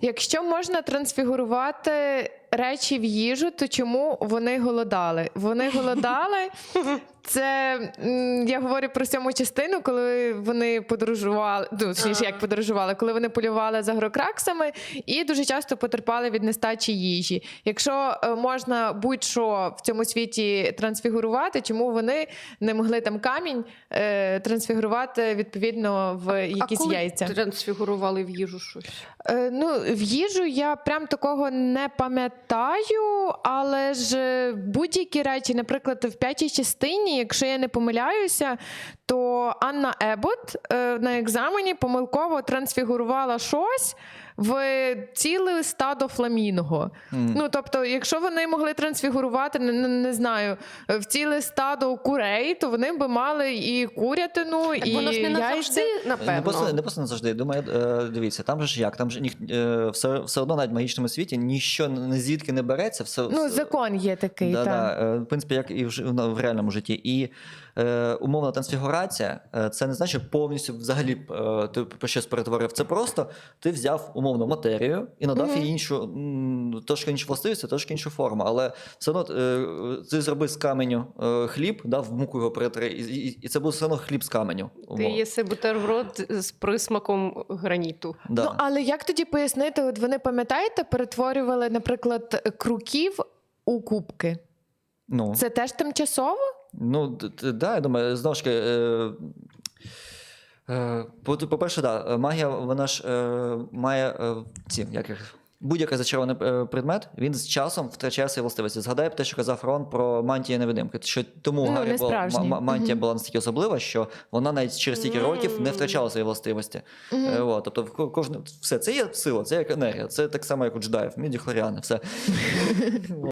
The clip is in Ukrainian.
Якщо можна трансфігурувати речі в їжу, то чому вони голодали? Вони голодали. Це я говорю про сьому частину, коли вони подорожували, ну, точніше, як подорожували, коли вони полювали за грокраксами і дуже часто потерпали від нестачі їжі. Якщо е, можна будь-що в цьому світі трансфігурувати, чому вони не могли там камінь е, трансфігурувати відповідно в якісь а коли яйця? трансфігурували в їжу щось? Е, Ну, в їжу я прям такого не пам'ятаю, але ж е, будь-які речі, наприклад, в п'ятій частині, якщо я не помиляюся, то Анна Ебот е, на екзамені помилково трансфігурувала щось в ціле стадо фламінго. Мгм. Ну, тобто, якщо вони могли трансфігурувати, не, не, не знаю, в ціле стадо курей, то вони би мали і курятину, Так і воно ж не яйця. назавжди, Не просто, напевно. не просто не завжди. Думаю, е, дивіться, там же ж як, там же ніх, е, все, все одно навіть в магічному світі ніщо не звідки не береться. Все, Ну, все- закон є такий. Да, так. да. е, В принципі, як і в, ж- ну, в реальному житті. І е, умовна трансфігурація е, це не значить що повністю взагалі е, ти про щось перетворив. Це просто ти взяв умовну матерію і надав Мгм. їй іншу, м, трошки іншу властивість, трошки іншу форму. Але все одно е, ти зроби з каменю е, хліб, дав в муку його перетри, і, і, і це буде все одно хліб з каменю. Ти умовно. єси бутерброд з присмаком граніту. Да. Ну, але як тоді пояснити? От вони пам'ятаєте, перетворювали, наприклад, круків у кубки. ну. Це теж тимчасово? Ну, да, я думаю, знову ж таки. Е, е, по- по-перше, да, магія, вона ж е, має е, ці, як їх. Будь-який зачарований предмет, він з часом втрачає свої властивості. Згадай те, що казав Рон про мантії невидимки. Що тому Ну, Гаррі не була, мантія Мгм. була настільки особлива, що вона навіть через стільки років не втрачала свої властивості. Е, от, тобто, кожне все це є сила, це як енергія, це так само, як у джедаїв, мідіхлоріани, все.